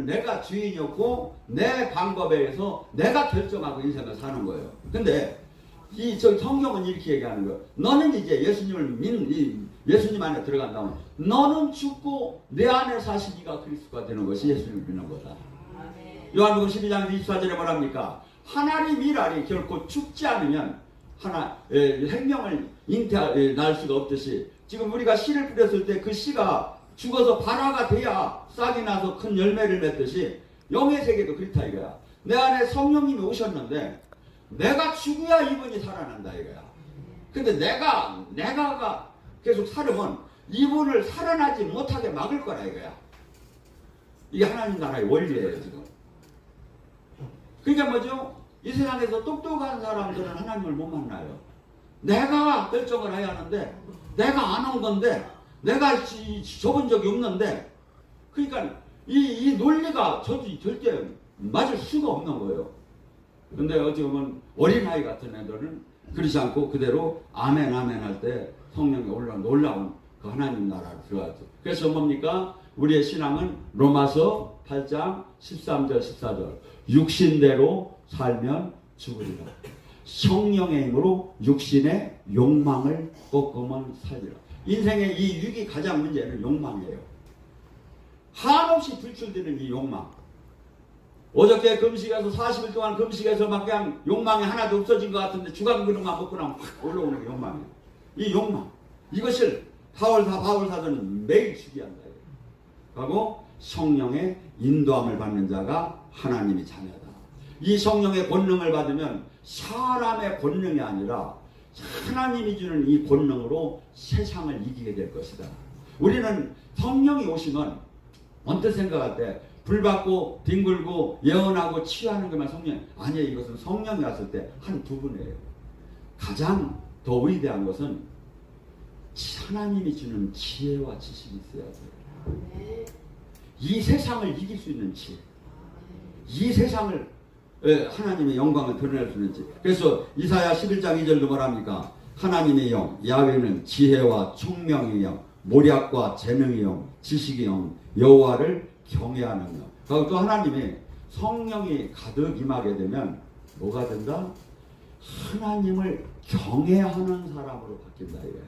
인생은 내가 주인이었고 내 방법에 의해서 내가 결정하고 인생을 사는 거예요. 근데 이 저 성경은 이렇게 얘기하는 거예요. 너는 이제 예수님을 믿는 이 예수님 안에 들어간다면 너는 죽고 내 안에 사시기가 그리스도가 되는 것이 예수님을 믿는 거다. 요한복음 12장 24절에 뭐랍니까? 하나님이라니 결코 죽지 않으면 하나 에, 생명을 잉태할 수가 없듯이 지금 우리가 씨를 뿌렸을 때 그 씨가 죽어서 발화가 돼야 싹이 나서 큰 열매를 맺듯이 영의 세계도 그렇다 이거야. 내 안에 성령님이 오셨는데 내가 죽어야 이분이 살아난다 이거야. 근데 내가 내가가 계속 살으면 이분을 살아나지 못하게 막을 거라 이거야. 이게 하나님 나라의 원리예요 지금. 그러니까 뭐죠? 이 세상에서 똑똑한 사람들은 하나님을 못 만나요. 내가 결정을 해야 하는데 내가 안 한 건데 내가 지- 줘본 적이 없는데 그러니까 이, 이 논리가 저도 절대 맞을 수가 없는 거예요. 근데 어찌 보면 어린아이 같은 애들은 그렇지 않고 그대로 아멘 아멘 할 때 성령이 올라 놀라운 그 하나님 나라로 들어가죠. 그래서 뭡니까? 우리의 신앙은 로마서 8장 13절 14절 육신대로 살면 죽으리라. 성령의 힘으로 육신의 욕망을 꺾으면 살리라. 인생의 이 육이 가장 문제는 욕망이에요. 한없이 불출되는 이 욕망. 어저께 금식에서 40일 동안 금식에서 막 그냥 욕망이 하나도 없어진 것 같은데 주간 그릇만 먹고 나면 확 올라오는 게 욕망이에요. 이 욕망. 이것을 바울사, 바울사도는 매일 주기한다. 하고 성령의 인도함을 받는 자가 하나님의 자녀다. 이 성령의 권능을 받으면 사람의 권능이 아니라 하나님이 주는 이 권능으로 세상을 이기게 될 것이다. 우리는 성령이 오시면 언뜻 생각할 때 불받고 뒹굴고 예언하고 치유하는 것만 성령 아니에요. 이것은 성령이 왔을 때 한 부분이에요. 가장 더 위대한 것은 하나님이 주는 지혜와 지식이 있어야 돼요. 이 세상을 이길 수 있는 지혜. 이 세상을 예, 하나님의 영광을 드러낼 수 있는 지혜. 그래서 이사야 11장 2절도 뭐랍니까? 하나님의 영, 야훼는 지혜와 총명의 영, 모략과 재능의 영, 지식의 영, 여호와를 경외하는 영. 그리고 또 하나님이 성령이 가득 임하게 되면 뭐가 된다? 하나님을 경외하는 사람으로 바뀐다 이거야.